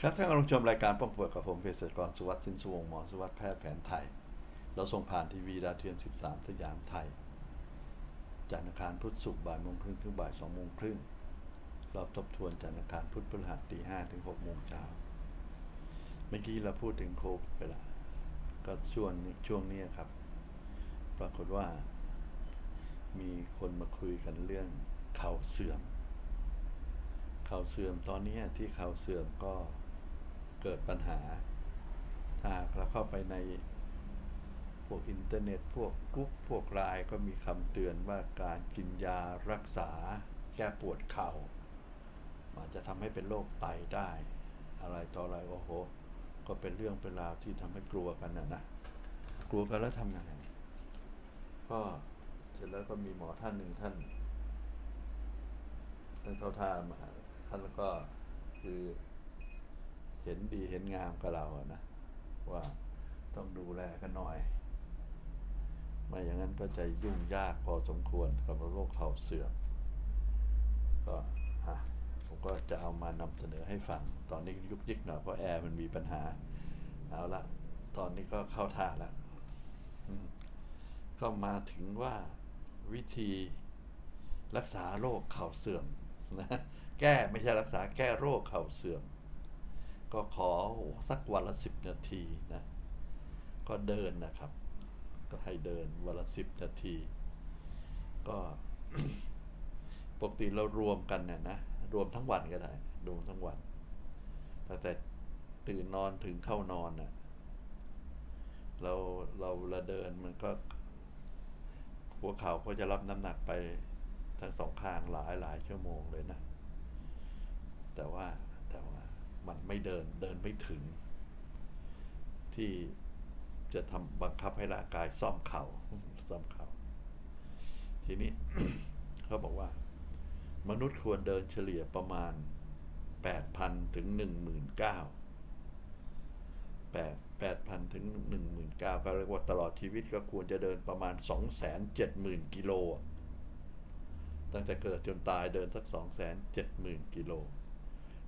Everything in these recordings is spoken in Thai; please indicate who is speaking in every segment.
Speaker 1: ครับท่านกำลังชมรายการป้องป่วยกับผมเภสัชกรสุวัสดิ์สินสุวงศ์หมอสุวัสดิ์แพทย์แผนไทย เราส่งผ่านทีวีดาวเทียม 13 สยามไทยจันทร์อังคารพุธศุกร์บ่ายโมงครึ่งถึงบ่ายสองโมงครึ่งรอบทบทวนจันทร์อังคารพุธพฤหัสตีห้าถึงหกโมงเช้าเมื่อกี้เราพูดถึงโควิดไปละก็ช่วงช่วงนี้ครับ ปรากฏว่า มีคนมาคุยกันเรื่องเข่าเสื่อม เข่าเสื่อมตอนนี้ที่เข่าเสื่อมก็ เกิดปัญหา ถ้าเราเข้าไปในพวกอินเทอร์เน็ตพวกกรุ๊ปพวกไลน์ก็มีคำเตือนว่าการกินยารักษาแก้ปวดเข่ามันจะทำให้เป็นโรคไตได้ อะไรต่ออะไรก็โห ก็เป็นเรื่องเป็นราวที่ทำให้กลัวกันนะนะกลัวกันแล้วทำยังไงก็เสร็จแล้วก็มีหมอท่านหนึ่งท่านท่านเข้าท่ามาท่านก็คือ เห็นดีเห็นงามกับเราอะนะว่าต้องดูแลกันหน่อย ไม่อย่างนั้นก็จะยุ่งยากพอสมควรกับโรคเข่าเสื่อมก็อะผมก็จะเอามานำเสนอให้ฟัง ตอนนี้ยุกยิกหน่อยเพราะแอร์มันมีปัญหา เอาละตอนนี้ก็เข้าท่าแล้วก็มาถึงว่าวิธีรักษาโรคเข่าเสื่อมนะแก้ไม่ใช่รักษาแก้โรคเข่าเสื่อม ก็ขอสักวันละสิบนาทีนะ ก็เดินนะครับ ก็ให้เดินวันละสิบนาที ก็ปกติเรารวมกันเนี่ยนะ รวมทั้งวันก็ได้รวมทั้งวันแต่แต่ตื่นนอนถึงเข้านอนน่ะเราเราเวลาเดินมันก็ หัวเข่าก็จะรับน้ำหนักไปทั้งสองข้างหลายหลายชั่วโมงเลยนะ แต่ว่า มันไม่เดินเดินไม่ถึง ที่จะทำบังคับให้ร่างกายซ่อมเขา่าซ่อมเขา่าทีนี้เขาบอกว่า มนุษย์ควรเดินเฉลี่ยประมาณ 8,000 ถึง 19,000 8 8,000 ถึง 19,000ก็เรียกว่าตลอดชีวิตก็ควรจะเดินประมาณ 270,000 กิโล ตั้งแต่เกิดจนตายเดินสัก 270,000 กิโล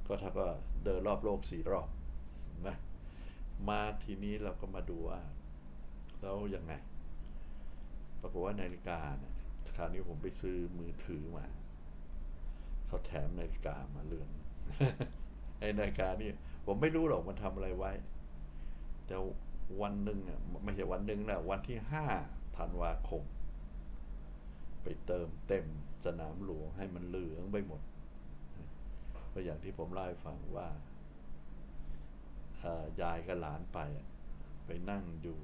Speaker 1: ก็เท่ากับเดินรอบโลกสี่รอบนะมาทีนี้เราก็มาดูว่าแล้วยังไง ปรากฏว่านาฬิกาเนี่ยคราวนี้ผมไปซื้อมือถือมา เขาแถมนาฬิกามาเรือนไอ้นาฬิกานี่ผมไม่รู้หรอกมันทำอะไรไว้ แต่วันหนึ่งอะไม่ใช่วันหนึ่งนะวันที่ห้าธันวาคม ไปเติมเต็มสนามหลวงให้มันเหลืองไปหมด ก็อย่างที่ผมเล่าให้ฟังว่ายายกับหลานไป ไปนั่งอยู่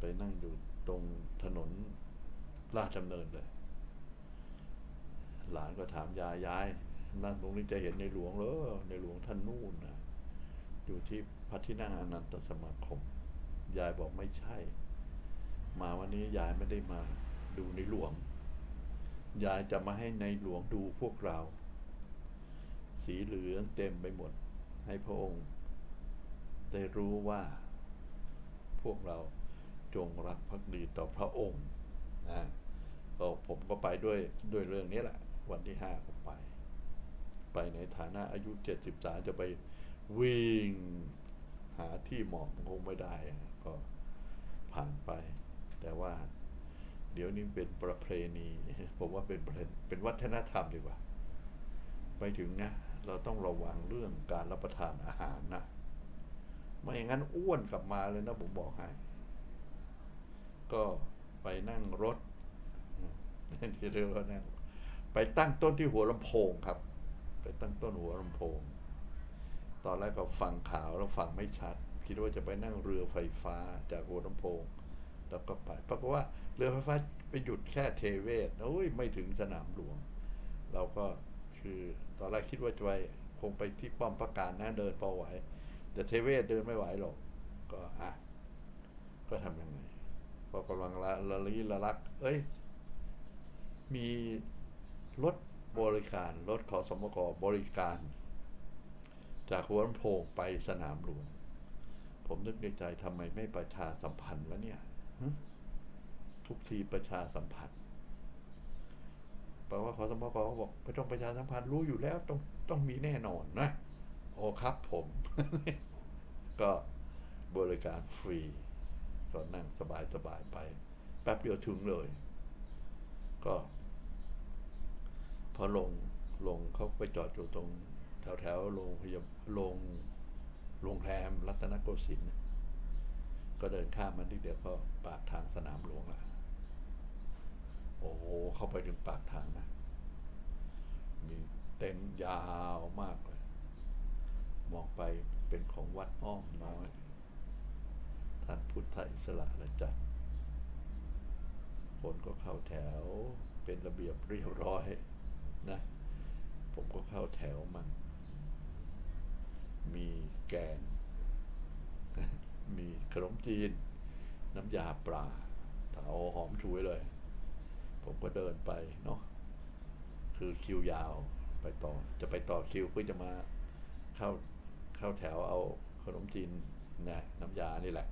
Speaker 1: ไปนั่งอยู่ตรงถนนราชดำเนินเลย หลานก็ถามยายยาย นั่นตรงนี้จะเห็นในหลวงเหรอในหลวงท่านนู่นนะอยู่ที่พระที่นั่งอนันตสมาคม ยายบอกไม่ใช่ มาวันนี้ยายไม่ได้มาดูในหลวง ยายจะมาให้ในหลวงดูพวกเรา สีเหลืองเต็มไปหมด ให้พระองค์ ได้รู้ว่า พวกเราจงรักภักดีต่อพระองค์นะก็ผมก็ไปด้วยด้วยเรื่องนี้แหละ วันที่ห้าก็ไป ไปในฐานะอายุเจ็ดสิบสาจะไปวิ่งหาที่เหมาะมันคงไม่ได้ ก็ผ่านไป แต่ว่าเดี๋ยวนี้เป็นประเพณี ผมว่าเป็นประเพเป็นวัฒนธรรมดีกว่า ไปถึงนะ เราต้องระวังเรื่องการรับประทานอาหารนะ ไม่อย่างนั้นอ้วนกลับมาเลยนะผมบอกให้ ก็ไปนั่งรถที่เรียกว่านั่งไปตั้งต้นที่หัวลำโพงครับ ไปตั้งต้นหัวลำโพง ตอนแรกก็ฟังข่าวแล้วฟังไม่ชัด คิดว่าจะไปนั่งเรือไฟฟ้าจากหัวลำโพง แล้วก็ไปปรากฏว่าเรือไฟฟ้าไปหยุดแค่เทเวศโอ้ยไม่ถึงสนามหลวง เราก็ คือตอนแรกคิดว่าจะไปคงไปที่ป้อมประการนะเดินพอไหว แต่เทเวศเดินไม่ไหวหรอก ก็อะ ก็ทำยังไงพอกำลังละละลีละลัก เอ้ย มีรถบริการ รถขอสมกบริการ จากหัวลำโพงไปสนามหลวง ผมนึกในใจทำไมไม่ประชาสัมพันธ์วะเนี่ย ทุกทีประชาสัมพันธ์ แปลว่าขอสมกเขาบอกไม่ต้องประชาสัมพันธ์รู้อยู่แล้วต้องต้องมีแน่นอนนะ โอ้ครับผม ก็บริการฟรีก็นั่งสบายสบายๆไป แป๊บเดียวถึงเลย ก็ พอลงลงเขาไปจอดอยู่ตรง แถวแถวโรงพยาบาลโรงโรงแรมรัตนโกสินทร์ก็เดินข้ามมันที่เดียวก็ปากทางสนามหลวงละ โอ้โหเข้าไปถึงปากทางนะ มีเต็นท์ยาวมากเลย มองไปเป็นของวัดอ้อมน้อย ท่านพุทธอิสระละจัดคนก็เข้าแถวเป็นระเบียบเรียบร้อยนะ ผมก็เข้าแถวมันมีแกง มีขนมจีน น้ำยาปลาเอาหอมชุยเลย ผมก็เดินไปเนาะคือคิวยาวไปต่อ จะไปต่อคิวเพื่อจะมาเข้าเข้าแถวเอาขนมจีนนะน้ำยานี่แหละ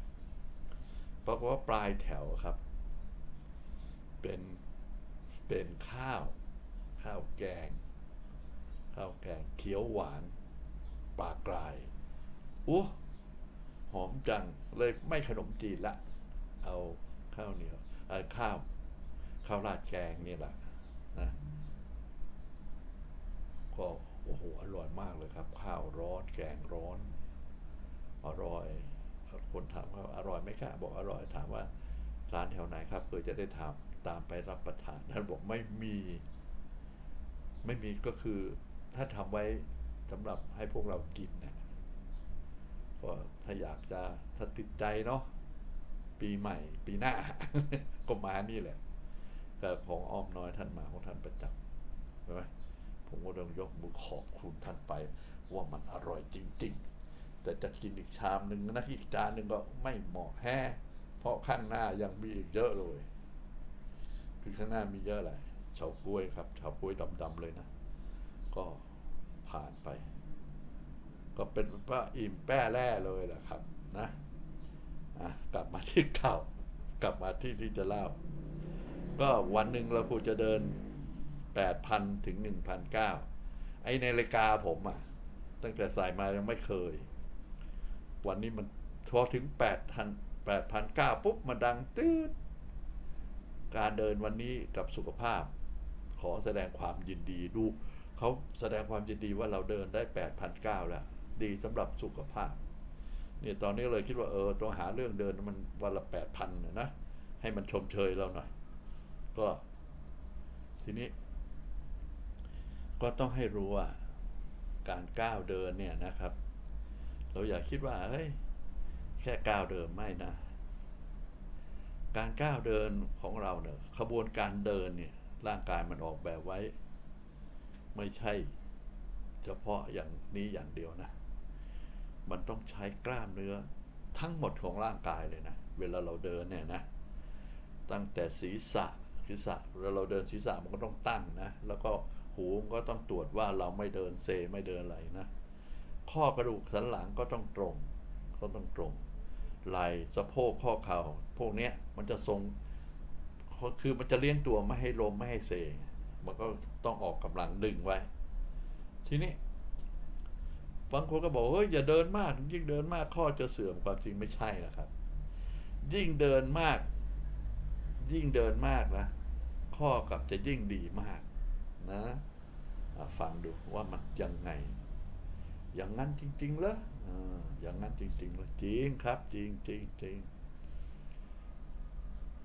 Speaker 1: ปรากฏว่าปลายแถวครับ เป็นเป็นข้าว ข้าวแกง ข้าวแกงเขียวหวานปลากรายอู้หอมจังเลยไม่ขนมจีนละ เอาข้าวเหนียวข้าว ข้าวราดแกงนี่แหละนะก็โอ้โหอร่อยมากเลยครับ ข้าวร้อนแกงร้อน อร่อยคนถามว่าอร่อยไหมคะบอกอร่อยถามว่าร้านแถวไหนครับเพื่อจะได้ถามตามไปรับประทานท่านบอกไม่มี ไม่มีก็คือถ้าทำไว้สำหรับให้พวกเรากินนะก็ถ้าอยากจะถ้าติดใจเนาะปีใหม่ ปีหน้า ก็มานี่แหละ แต่ของอ้อมน้อยท่านมาของท่านประจำใช่ไหมผมก็ต้องยกมือขอบคุณท่านไป ว่ามันอร่อยจริง ๆ แต่จะกินอีกชามหนึ่งนะอีกจานหนึ่งก็ไม่เหมาะแฮ่เพราะข้างหน้ายังมีอีกเยอะเลยคือข้างหน้ามีเยอะอะไรเฉาก้วยครับเฉาก้วยดำๆเลยนะ ก็ผ่านไป ก็เป็นว่าอิ่มแป้แร่เลยแหละครับ นะะกลับมาที่เก่ากลับมาที่ที่จะเล่า ก็วันหนึ่งเราควรจะเดินแปดพันถึงหนึ่งพันเก้าไอนาฬิกาผมอะ ตั้งแต่ใส่มายังไม่เคย วันนี้มันพอถึงแปดพันแปดพันเก้าปุ๊บมาดังตืดการเดินวันนี้กับสุขภาพ ขอแสดงความยินดีดูเขาแสดงความยินดีว่าเราเดินได้แปดพันเก้าแล้ว ดีสำหรับสุขภาพเนี่ยตอนนี้เลยคิดว่าเออต้องหาเรื่องเดินมันวันละแปดพันนะให้มันชมเชยเราหน่อย ก็ ทีนี้ ก็ต้องให้รู้ว่า การก้าวเดินเนี่ยนะครับ เราอย่าคิดว่าเฮ้ยแค่ก้าวเดินไม่นะ การก้าวเดินของเราเนี่ยขบวนการเดินเนี่ย ร่างกายมันออกแบบไว้ ไม่ใช่เฉพาะอย่างนี้อย่างเดียวนะ มันต้องใช้กล้ามเนื้อทั้งหมดของร่างกายเลยนะ เวลาเราเดินเนี่ยนะ ตั้งแต่ศีรษะ ศีรษะเวลาเราเดินศีรษะมันก็ต้องตั้งนะ แล้วก็หูมันก็ต้องตรวจว่าเราไม่เดินเซไม่เดินอะไรนะ ข้อกระดูกสันหลังก็ต้องตรงก็ต้องตรง ไหล่สะโพกข้อเข่า พวกเนี้ยมันจะทรงคือมันจะเลี้ยงตัวไม่ให้ลมไม่ให้เซ มันก็ต้องออกกำลังดึงไว้ ทีนี้บางคนก็บอกเฮ้ยอย่าเดินมาก ยิ่งเดินมากข้อจะเสื่อมความจริงไม่ใช่นะครับ ยิ่งเดินมาก ยิ่งเดินมากนะ ข้อกับจะยิ่งดีมากนะฟังดูว่ามันยังไง อย่างนั้นจริงๆเหรออ่าอย่างนั้นจริงๆเหรอจริงครับ จริงจริงจริง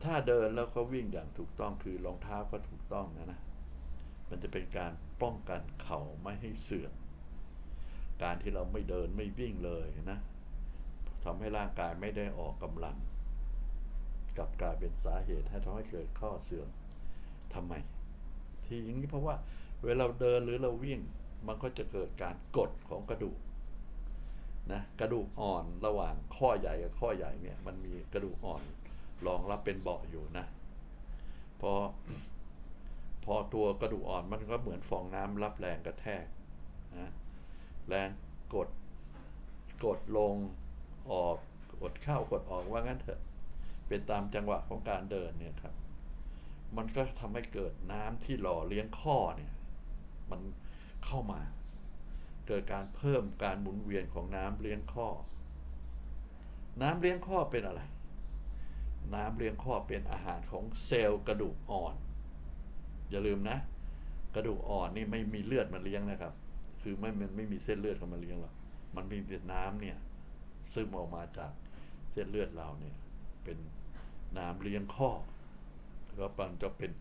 Speaker 1: ถ้าเดินแล้วก็วิ่งอย่างถูกต้องคือรองเท้าก็ถูกต้องนะนะมันจะเป็นการป้องกันเข่าไม่ให้เสื่อมการที่เราไม่เดินไม่วิ่งเลยนะทำให้ร่างกายไม่ได้ออกกำลัง กลับกลายเป็นสาเหตุให้ทำให้เกิดข้อเสื่อมทำไม ที่อย่างนี้เพราะว่าเวลาเดินหรือเราวิ่งมันก็จะเกิดการกดของกระดูกนะกระดูกอ่อนระหว่างข้อใหญ่กับข้อใหญ่เนี่ยมันมีกระดูกอ่อนรองรับเป็นเบาะอยู่นะพอพอตัวกระดูกอ่อนมันก็เหมือนฟองน้ำรับแรงกระแทกนะแรงกดกดลงออกกดเข้ากดออกว่างั้นเถอะ เป็นตามจังหวะของการเดินเนี่ยครับ มันก็ทำให้เกิดน้ำที่หล่อเลี้ยงข้อเนี่ย มันเข้ามา เกิดการเพิ่มการหมุนเวียนของน้ำเลี้ยงข้อ น้ำเลี้ยงข้อเป็นอะไร น้ำเลี้ยงข้อเป็นอาหารของเซลล์กระดูกอ่อน อย่าลืมนะ กระดูกอ่อนนี่ไม่มีเลือดมาเลี้ยงนะครับ คือไม่มันไม่มีเส้นเลือดเข้ามาเลี้ยงหรอกมันมีแต่น้ำเนี่ยซึมออกมาจากเส้นเลือดเราเนี่ยเป็น น้ำเลี้ยงข้อก็มันจะเป็น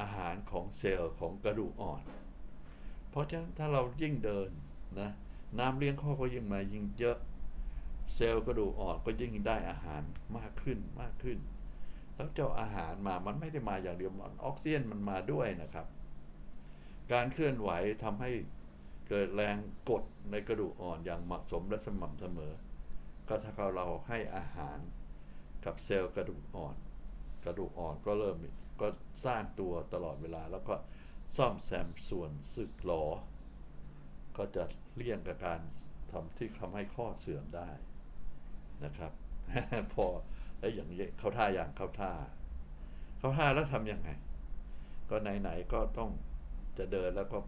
Speaker 1: อาหารของเซลล์ของกระดูกอ่อน เพราะฉะนั้นถ้าเรายิ่งเดินนะน้ำเลี้ยงข้อก็ยิ่งมายิ่งเยอะ เซลล์กระดูกอ่อนก็ยิ่งได้อาหารมากขึ้นมากขึ้น แล้วเจ้าอาหารมามันไม่ได้มาอย่างเดียวมันออกซิเจนมันมาด้วยนะครับ การเคลื่อนไหวทำให้เกิดแรงกดในกระดูกอ่อนอย่างเหมาะสมและสม่ำเสมอ ก็ถ้าเราให้อาหาร กับเซลล์กระดูกอ่อน กระดูกอ่อนก็เริ่มก็สร้างตัวตลอดเวลาแล้วก็ซ่อมแซมส่วนสึกหลอ ก็จะเลี่ยงกับการทำที่ทำให้ข้อเสื่อมได้นะครับ พอแล้วอย่างนี้เข้าท่าอย่างเข้าท่า เข้าท่าแล้วทำยังไง ก็ไหนๆก็ต้องจะเดินแล้วก็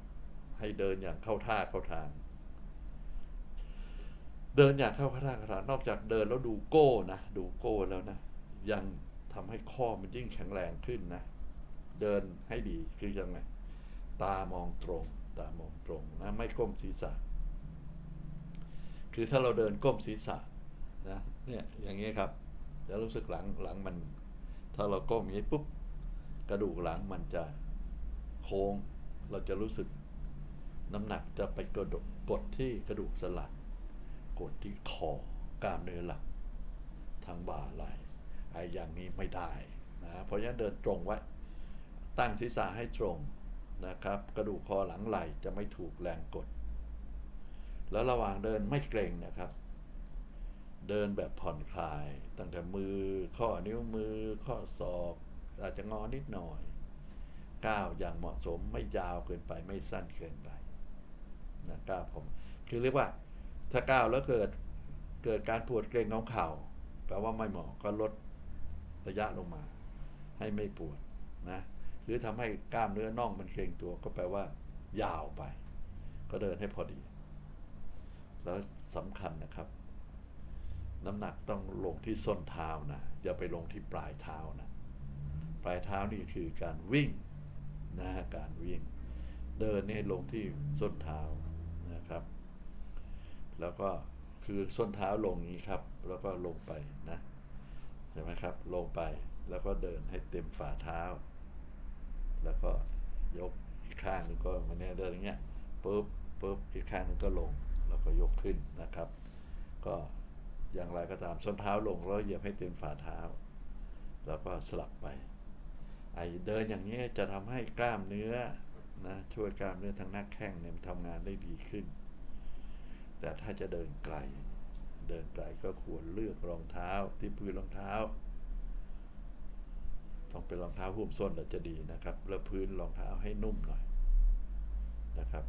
Speaker 1: ให้เดินอย่างเข้าท่าเข้าทาง เดินอย่างเข้าท่าเข้าทานอกจากเดินแล้วดูโก้นะ ดูโก้แล้วนะ ยังทำให้ข้อมันยิ่งแข็งแรงขึ้นนะ เดินให้ดีคือยังไงตามองตรง ตามองตรงนะไม่ก้มศีรษะ คือถ้าเราเดินก้มศีรษะนะเนี่ยอย่างนี้ครับ จะรู้สึกหลังหลังมัน ถ้าเราก้มอย่างนี้ปุ๊บกระดูกหลังมันจะโค้ง เราจะรู้สึกน้ำหนักจะไปกดกดที่กระดูกสันหลัง กดที่คอกล้ามเนื้อหลังทางบ่าไหล่ไอ้อย่างนี้ไม่ได้นะเพราะฉะนั้นเดินตรงไว้ตั้งศีรษะให้ตรงนะครับ กระดูกคอหลังไหล่จะไม่ถูกแรงกด แล้วระหว่างเดินไม่เกรงนะครับ เดินแบบผ่อนคลาย ตั้งแต่มือข้อนิ้วมือ ข้อศอก อาจจะงอนิดหน่อยก้าวอย่างเหมาะสมไม่ยาวเกินไปไม่สั้นเกินไปนะก้าวผมคือเรียกว่า ถ้าก้าวแล้วเกิดเกิดการปวดเกร็งของเข่าแปลว่าไม่เหมาะก็ลดระยะลงมา ให้ไม่ปวดนะ หรือทำให้กล้ามเนื้อน่องมันเกร็งตัวก็แปลว่า ยาวไป ก็เดินให้พอดี แล้วสำคัญนะครับ น้ำหนักต้องลงที่ส้นเท้านะอย่าไปลงที่ปลายเท้านะปลายเท้านี่คือการวิ่งนะการวิ่ง เดินนี่ลงที่ส้นเท้านะครับ แล้วก็คือส้นเท้าลงนี้ครับ แล้วก็ลงไปนะใช่ไหมครับ ลงไปแล้วก็เดินให้เต็มฝ่าเท้า แล้วก็ยกอีกข้างนึงก็มันเนี่ยเดินอย่างเงี้ยปุ๊บปุ๊บอีกข้างนึงก็ลง แล้วก็ยกขึ้นนะครับ ก็อย่างไรก็ตามส้นเท้าลงแล้วเหยียบให้เต็มฝ่าเท้า แล้วก็สลับไปไอเดินอย่างนี้จะทำให้กล้ามเนื้อนะช่วยกล้ามเนื้อทางหน้าแข้งเนี่ยทำงานได้ดีขึ้น แต่ถ้าจะเดินไกล เดินไกลก็ควรเลือกรองเท้าที่พื้นรองเท้า ต้องเป็นรองเท้าหุ้มส้นจะดีนะครับแล้วพื้นรองเท้าให้นุ่มหน่อยนะครับ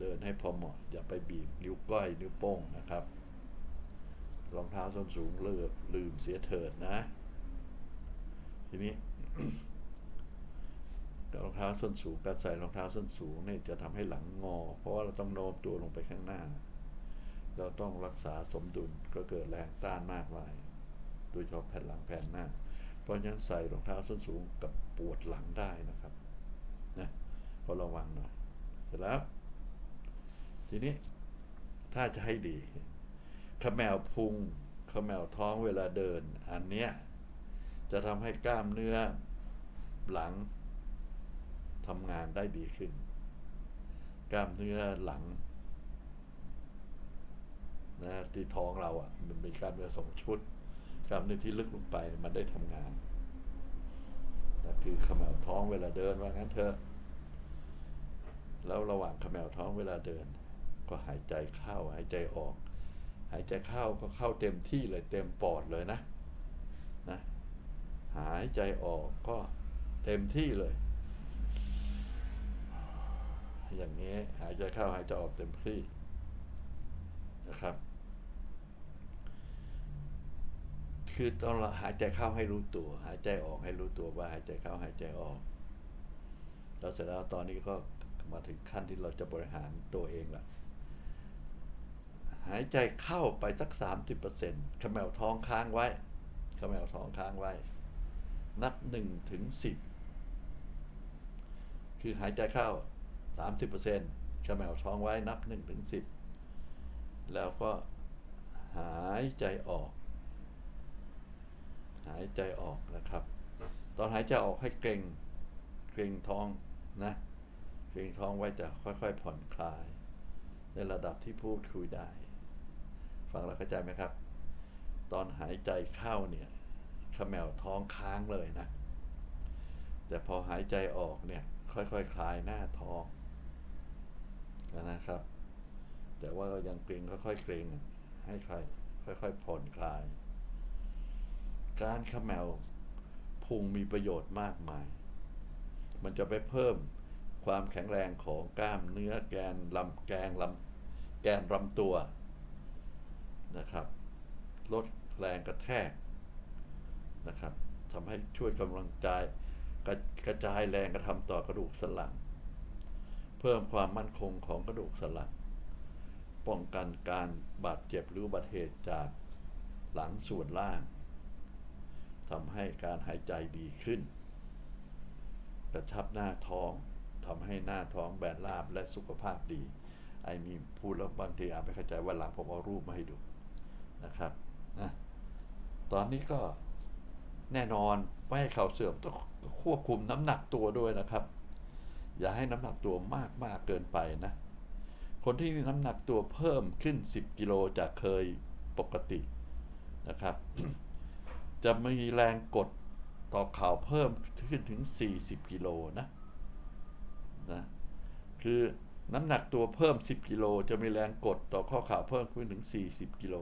Speaker 1: เดินให้พอเหมาะอย่าไปบีบนิ้วก้อยนิ้วโป้งนะครับรองเท้าส้นสูงเลือกลืมเสียเถิดนะ ทีนี้ รองเท้าส้นสูงการใส่รองเท้าส้นสูงเนี่ยจะทำให้หลังงอ เพราะว่าเราต้องโน้มตัวลงไปข้างหน้า เราต้องรักษาสมดุลก็เกิดแรงต้านมากมาย โดยเฉพาะแผ่นหลังแผ่นหน้า เพราะฉะนั้นใส่รองเท้าส้นสูงกับปวดหลังได้นะครับนะก็ระวังหน่อยเสร็จแล้ว ทีนี้ถ้าจะให้ดีขมแมวพุงขมแมวท้องเวลาเดิน อันเนี้ยจะทำให้กล้ามเนื้อหลัง ทำงานได้ดีขึ้น กล้ามเนื้อหลังนะที่ท้องเราอะ่ะ มันมีกล้ามเนื้อสองชุด กล้ามเนื้อที่ลึกลงไปมันได้ทำงานนะคือขมวท้องเวลาเดินว่างั้นเถอะ แล้วระหว่างขมแมวท้องเวลาเดิน ก็หายใจเข้าหายใจออก หายใจเข้าก็เข้าเต็มที่เลยเต็มปอดเลยนะนะหายใจออกก็เต็มที่เลย อย่างนี้หายใจเข้าหายใจออกเต็มที่นะครับ คือต้องหายใจเข้าให้รู้ตัว หายใจออกให้รู้ตัวว่าหายใจเข้าหายใจออกแล้วเสร็จแล้วตอนนี้ก็มาถึงขั้นที่เราจะบริหารตัวเองละหายใจเข้าไปสักสามสิบเปอร์เซ็นต์ขมวท้องค้างไว้ขมวท้องค้างไว้ นับหนึ่งถึงสิบคือหายใจเข้า สามสิบเปอร์เซ็นต์ขมวท้องไว้นับหนึ่งถึงสิบแล้วก็หายใจออก หายใจออกนะครับ ตอนหายใจออกให้เกรงเกรงท้องนะเกรงท้องไว้จะค่อยๆผ่อนคลาย ในระดับที่พูดคุยได้ ฟังแล้วเข้าใจไหมครับ ตอนหายใจเข้าเนี่ยขมวท้องค้างเลยนะ แต่พอหายใจออกเนี่ยค่อยๆคคลายหน้าท้อง นะครับ แต่ว่าก็ยังเกรงค่อยๆเกรงให้คลายค่อยๆผ่อนคลาย การขมวพุงมีประโยชน์มากมาย มันจะไปเพิ่มความแข็งแรงของกล้ามเนื้อแกนลำแกงลำแกนลำตัวนะครับ ลดแรงกระแทกนะครับทำให้ช่วยกำลังใจกระกระจายแรงกระทำต่อกระดูกสันหลัง เพิ่มความมั่นคงของกระดูกสันหลัง ป้องกันการบาดเจ็บหรืออุบัติเหตุจากหลังส่วนล่างทำให้การหายใจดีขึ้น กระชับหน้าท้องทำให้หน้าท้องแบนราบและสุขภาพดี ไอ้นี่พูดแล้วบางทีอาจไม่เข้าใจวันหลังผมเอารูปมาให้ดูนะครับนะตอนนี้ก็แน่นอนไม่ให้เข่าเสื่อมต้องควบคุมน้ำหนักตัวด้วยนะครับ อย่าให้น้ำหนักตัวมากมากเกินไปนะ คนที่น้ำหนักตัวเพิ่มขึ้น 10 กิโลจากเคยปกตินะครับ จะมีแรงกดต่อข่าวเพิ่มขึ้นถึง 40 กิโลนะนะคือน้ำหนักตัวเพิ่ม 10 กิโลจะมีแรงกดต่อข้อเข่าเพิ่มขึ้นถึง 40 กิโล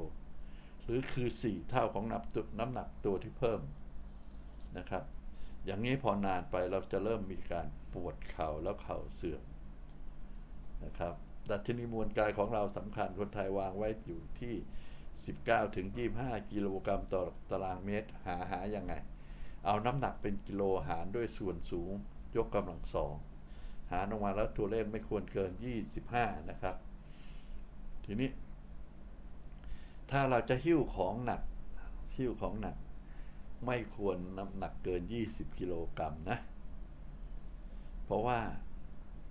Speaker 1: หรือคือ 4 เท่าของน้ำตัวน้ำหนักตัวที่เพิ่มนะครับ อย่างนี้พอนานไปเราจะเริ่มมีการปวดเข่าแล้วเข่าเสื่อมนะครับดัชนีมวลกายของเราสำคัญคนไทยวางไว้อยู่ที่ 19ถึง25 กิโลกรัมต่อตารางเมตร หาหายังไง เอาน้ำหนักเป็นกิโลหารด้วยส่วนสูงยกกำลังสองหารออกมาแล้วตัวเลขไม่ควรเกิน 25 นะครับ ทีนี้ ถ้าเราจะหิ้วของหนักหิ้วของหนัก ไม่ควรน้ำหนักเกิน 20 กิโลกรัมนะ เพราะว่า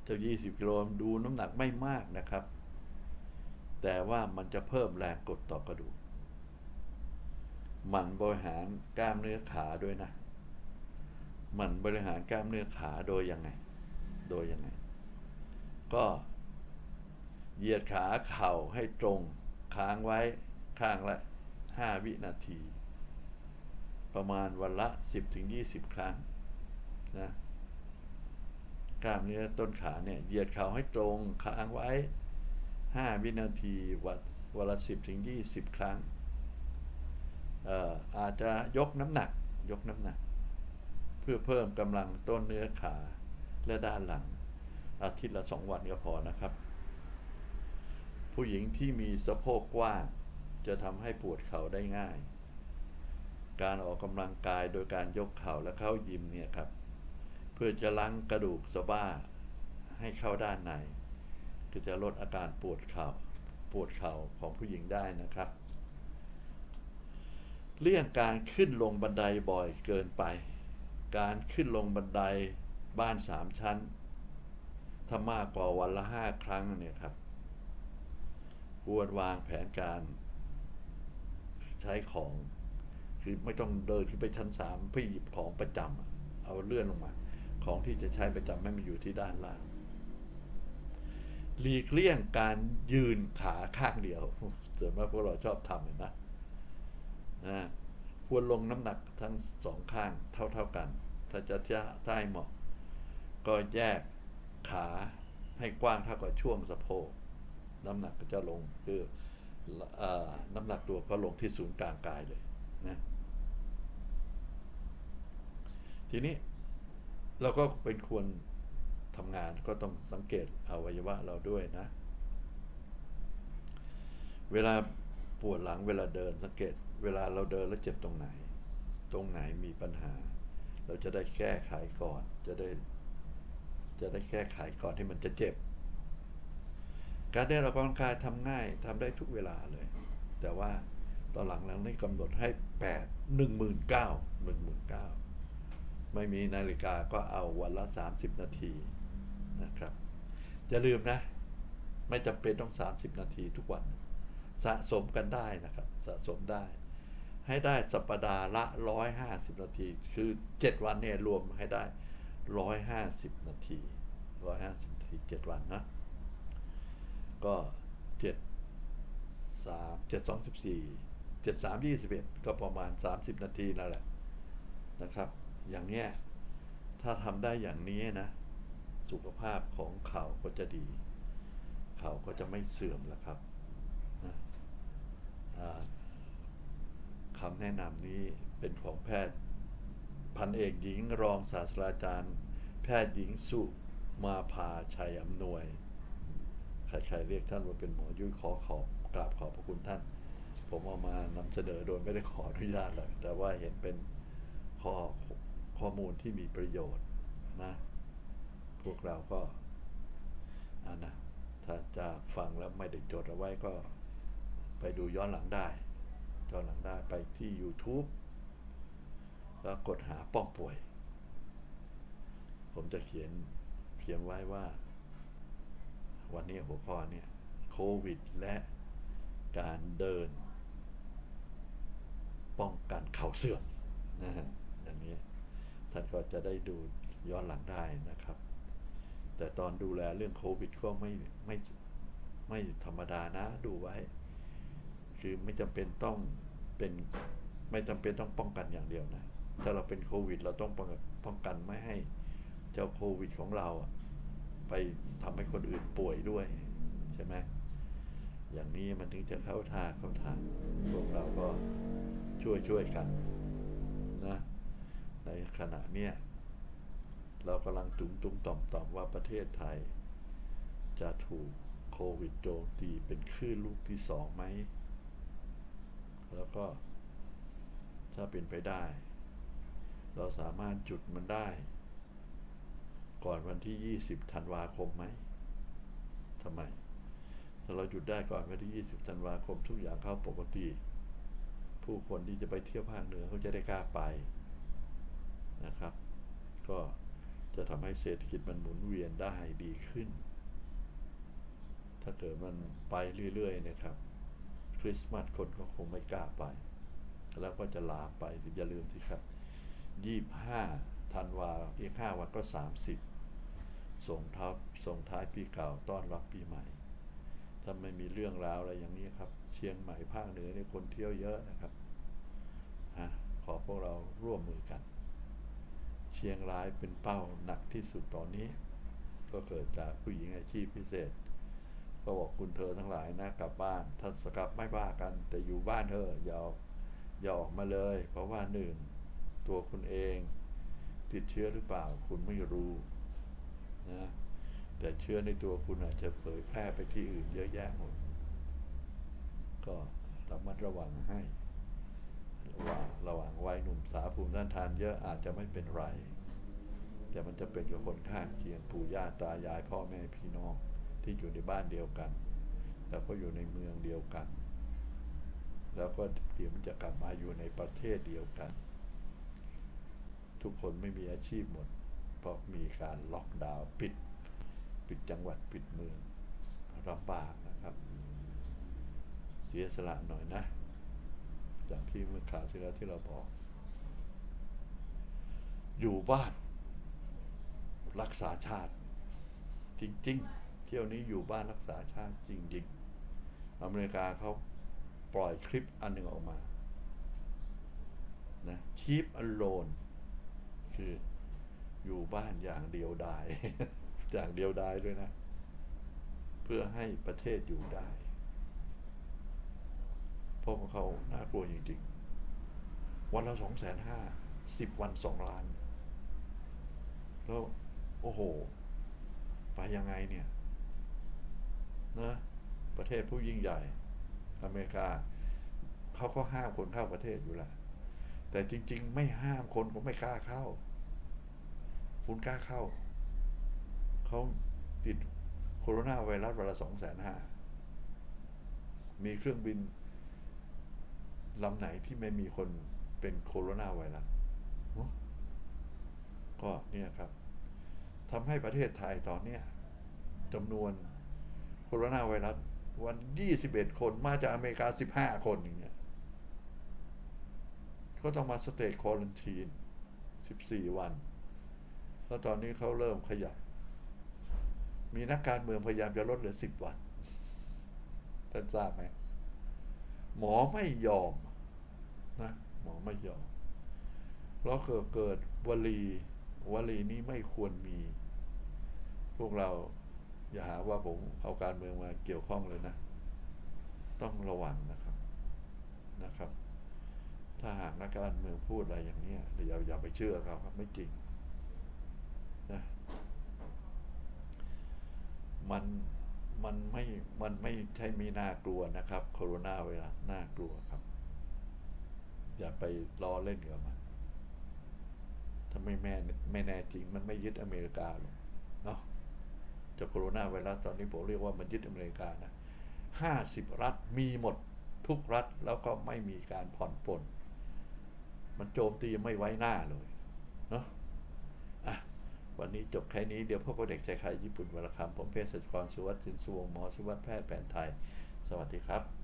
Speaker 1: เจ้า 20 กิโลดูน้ำหนักไม่มากนะครับ แต่ว่ามันจะเพิ่มแรงกดต่อกระดูก มันบริหารกล้ามเนื้อขาด้วยนะ มันบริหารกล้ามเนื้อขาโดยยังไง โดยยังไง ก็เหยียดขาเข่าให้ตรงค้างไว้ข้างละ5วินาที ประมาณวันละ 10-20 ครั้งนะ กล้ามเนื้อต้นขาเนี่ยเหยียดเข่าให้ตรงค้างไว้ 5 วินาทีวันวันละ10-20 ครั้งเอ่ออาจจะยกน้ำหนักยกน้ำหนัก เพื่อเพิ่มกำลังต้นเนื้อขาและด้านหลัง อาทิตย์ละ 2 วันก็พอนะครับ ผู้หญิงที่มีสะโพกกว้าง จะทำให้ปวดเข่าได้ง่าย การออกกำลังกายโดยการยกเข่าและเข้ายิมเนี่ยครับ เพื่อจะล้างกระดูกสะบ้าให้เข้าด้านใน ก็จะลดอาการปวดเข่าปวดเข่าของผู้หญิงได้นะครับ เลี่ยงการขึ้นลงบันไดบ่อยเกินไป การขึ้นลงบันไดบ้านสามชั้น ถ้ามากกว่าวันละห้าครั้งเนี่ยครับควรวางแผนการใช้ของ คือไม่ต้องเดินขึ้นไปชั้นสามเพื่อหยิบของประจำเอาเลื่อนลงมา ของที่จะใช้ประจำให้มันอยู่ที่ด้านล่าง หลีกเลี่ยงการยืนขาข้างเดียวส่วนมากพวกเราชอบทำเห็นนะนะควรลงน้ำหนักทั้งสองข้างเท่าๆกัน ถ้าจะถ้าให้เหมาะ ก็แยกขาให้กว้างเท่ากับช่วงสะโพกน้ำหนักก็จะลงคืออน้ำหนักตัวก็ลงที่ศูนย์กลางกายเลยนะทีนี้ เราก็เป็นควรทำงานก็ต้องสังเกตอวัยวะเราด้วยนะ เวลาปวดหลังเวลาเดินสังเกต เวลาเราเดินแล้วเจ็บตรงไหน ตรงไหนมีปัญหา เราจะได้แก้ไขก่อน จะได้ จะได้แก้ไขก่อนที่มันจะเจ็บ การได้รับกำลังกายทำง่ายทำได้ทุกเวลาเลย แต่ว่าตอนหลังหลังได้กำหนดให้ 8 1 9 1 9 0 0 0 ไม่มีนาฬิกาก็เอาวันละสามสิบนาทีนะครับอย่าลืมนะ ไม่จำเป็นต้องสามสิบนาทีทุกวัน สะสมกันได้นะครับ สะสมได้ ให้ได้สัปดาห์ละร้อยห้าสิบนาที คือเจ็ดวันเนี่ยรวมให้ได้ร้อยห้าสิบนาทีร้อยห้าสิบนาทีเจ็ดวันนะก็เจ็ดสามเจ็ดสองสิบสี่เจ็ดสามยี่สิบเอ็ดก็ประมาณสามสิบนาทีนั่นแหละนะครับ อย่างเนี้ยถ้าทำได้อย่างนี้นะ สุขภาพของเข่าก็จะดี เข่าก็จะไม่เสื่อมแล้วครับนะอ่าคำแนะนำนี้เป็นของแพทย์ พันเอกหญิงรองศาสตราจารย์ แพทย์หญิงสุมาพาชัยอำนวย ใครๆเรียกท่านว่าเป็นหมอยุ้ยขอขอบกราบขอบพระคุณท่าน ผมเอามานำเสนอโดยไม่ได้ขออนุญาตเลยแต่ว่าเห็นเป็นข้อ ข้อมูลที่มีประโยชน์นะพวกเราก็อ่านะถ้าจะฟังแล้วไม่ได้จดเอาไว้ก็ไปดูย้อนหลังได้ย้อนหลังได้ไปที่ YouTube แล้วกดหาป้องป่วย ผมจะเขียนเขียนไว้ว่า วันนี้หัวข้อเนี่ยโควิดและการเดิน ป้องกันเข่าเสื่อมนะฮะอย่างนี้ ท่านก็จะได้ดูย้อนหลังได้นะครับ แต่ตอนดูแลเรื่องโควิดก็ไม่ไม่ไม่ธรรมดานะดูไว้ คือไม่จำเป็นต้องเป็นไม่จำเป็นต้องป้องกันอย่างเดียวนะ ถ้าเราเป็นโควิด เราต้องป้องกันป้องกันไม่ให้เจ้าโควิดของเราไปทำให้คนอื่นป่วยด้วยใช่ไหมอย่างนี้มันถึงจะเข้าท่าเข้าทางพวกเราก็ช่วยช่วยกัน ในขณะเนี้ยเรากำลังตุ้มตุ้มต่อมต่อมว่าประเทศไทย จะถูกโควิดโจมตีเป็นคลื่นลูกที่สองไหม แล้วก็ถ้าเป็นไปได้ เราสามารถจุดมันได้ ก่อนวันที่ 20 ธันวาคมไหมทำไม ถ้าเราหยุดได้ก่อนวันที่ 20 ธันวาคมทุกอย่างเข้าปกติ ผู้คนที่จะไปเที่ยวภาคเหนือเขาจะได้กล้าไป นะครับ ก็จะทำให้เศรษฐกิจมันหมุนเวียนได้ดีขึ้น ถ้าเกิดมันไปเรื่อยๆนะครับ คริสต์มาสคนก็คงไม่กล้าไป แล้วก็จะลาไปอย่าลืมสิครับ25ธันวาอีก5วันก็30ส่งท้าส่งท้ายปีเก่าต้อนรับปีใหม่ ถ้าไม่มีเรื่องราวอะไรอย่างนี้ครับ เชียงใหม่ภาคเหนือในคนเที่ยวเยอะนะครับฮะขอพวกเราร่วมมือกัน เชียงรายเป็นเป้าหนักที่สุดตอนนี้ ก็เกิดจากผู้หญิงอาชีพพิเศษ ก็บอกคุณเธอทั้งหลายนะกลับบ้านถ้าสกลับไม่ว่ากัน แต่อยู่บ้านเธอะอย่าอย่าออกมาเลย เพราะว่าหนึ่งตัวคุณเอง ติดเชื้อหรือเปล่าคุณไม่รู้นะแต่เชื้อในตัวคุณอาจจะเผยแพร่ไปที่อื่นเยอะแยะหมด ก็ระมัดระวังให้ ว่า ระหว่างวัยหนุ่มสาวภูมิต้านทานเยอะอาจจะไม่เป็นไร แต่มันจะเป็นกับคนข้างเคียงปู่ย่าตายายพ่อแม่พี่น้องที่อยู่ในบ้านเดียวกัน แล้วก็อยู่ในเมืองเดียวกัน แล้วก็เดี๋ยวมันจะกลับมาอยู่ในประเทศเดียวกัน ทุกคนไม่มีอาชีพหมด เพราะมีการล็อกดาวน์ปิด ปิดจังหวัดปิดเมืองลำบากนะครับ เสียสละหน่อยนะ อย่างที่เมื่อข่าวที่แล้วที่เราบอก อยู่บ้าน รักษาชาติ จริง ๆ เที่ยวนี้อยู่บ้านรักษาชาติจริงๆอเมริกาเขาปล่อยคลิปอันหนึ่งออกมานะ keep alone คืออยู่บ้านอย่างเดียวดาย อย่างเดียวดายด้วยนะ เพื่อให้ประเทศอยู่ได้ เพราะของเขาน่ากลัวจริงๆ วันละสองแสนห้าสิบวันสองล้าน แล้ว โอ้โห ไปยังไงเนี่ย นะ ประเทศผู้ยิ่งใหญ่ อเมริกา เขาก็ห้ามคนเข้าประเทศอยู่ล้วแต่จริง ๆ ไม่ห้ามคนก็ไม่กล้าเข้า คุณกล้าเข้า เขาติดโคโรนาไวรัสวันละสองแสนห้ามีเครื่องบิน ลำไหนที่ไม่มีคนเป็นโคโรนาไวรัสก็เนี่ยครับทำให้ประเทศไทยตอนนี้จำนวนโคโรนาไวรัสวัน21คนมาจากอเมริกา15คนอย่างเงี้ย ก็ต้องมาสเตจควอลันทีน14วัน แล้วตอนนี้เขาเริ่มขยับ มีนักการเมืองพยายามจะลดเหลือ10วันท่านทราบไหมหมอไม่ยอม นะหมอไม่ยอมเพราะเกิดเกิดวลีวลีนี้ไม่ควรมี พวกเราอย่าหาว่าผมเอาการเมืองมาเกี่ยวข้องเลยนะ ต้องระวังนะครับนะครับ ถ้าหากนักการเมืองพูดอะไรอย่างนี้อย่าอย่าไปเชื่อเขาครับไม่จริงนะมันมันไม่มันไม่ใช่ม่น่ากลัวนะครับ โคโรนาไวรัสน่ากลัวครับ อย่าไปล้อเล่นกับมัน ถ้าไม่แม่ไม่แน่จริง มันไม่ยึดอเมริกาหรอกเนาะจากโคโรนาไวรัสตอนนี้ผมเรียกว่ามันยึดอเมริกานะห้าสิบรัฐมีหมดทุกรัฐแล้วก็ไม่มีการผ่อนปลนมันโจมตีไม่ไว้หน้าเลยเนาะอะวันนี้จบแค่นี้เดี๋ยวพบกับเด็กใจใครญี่ปุ่นวันละคำผมเพศสัจกรสุวัสดิ์สินสวงหมอสุวัสดิ์แพทย์แผนไทย สวัสดีครับ